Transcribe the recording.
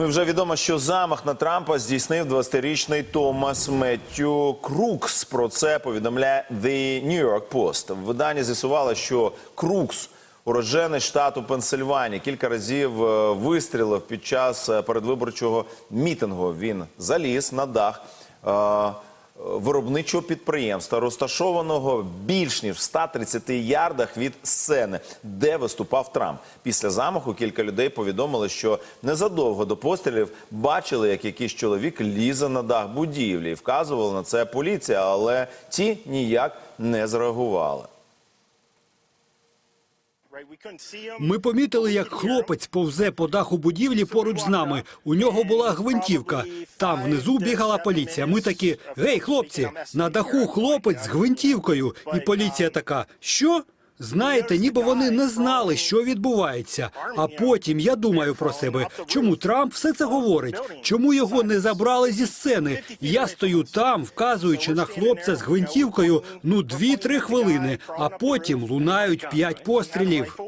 Ну і вже відомо, що замах на Трампа здійснив 20-річний Томас Меттю Крукс. Про це повідомляє The New York Post. В виданні з'ясувало, що Крукс, Урожений штату Пенсильванія, кілька разів е, вистрілив під час е, передвиборчого мітингу. Він заліз на дах. Виробничого підприємства, розташованого більш ніж в 130 ярдах від сцени, де виступав Трамп. Після замаху кілька людей повідомили, що незадовго до пострілів бачили, як якийсь чоловік лізе на дах будівлі. І вказувала на це поліція, але ті ніяк не зреагували. Ми помітили, як хлопець повзе по даху будівлі поруч з нами. У нього була гвинтівка. Там внизу бігала поліція. Ми такі: гей, хлопці, на даху хлопець з гвинтівкою. І поліція така: що? Знаєте, ніби вони не знали, що відбувається. А потім я думаю про себе, чому Трамп все це говорить? Чому його не забрали зі сцени? Я стою там, вказуючи на хлопця з гвинтівкою, ну дві-три хвилини, а потім лунають п'ять пострілів.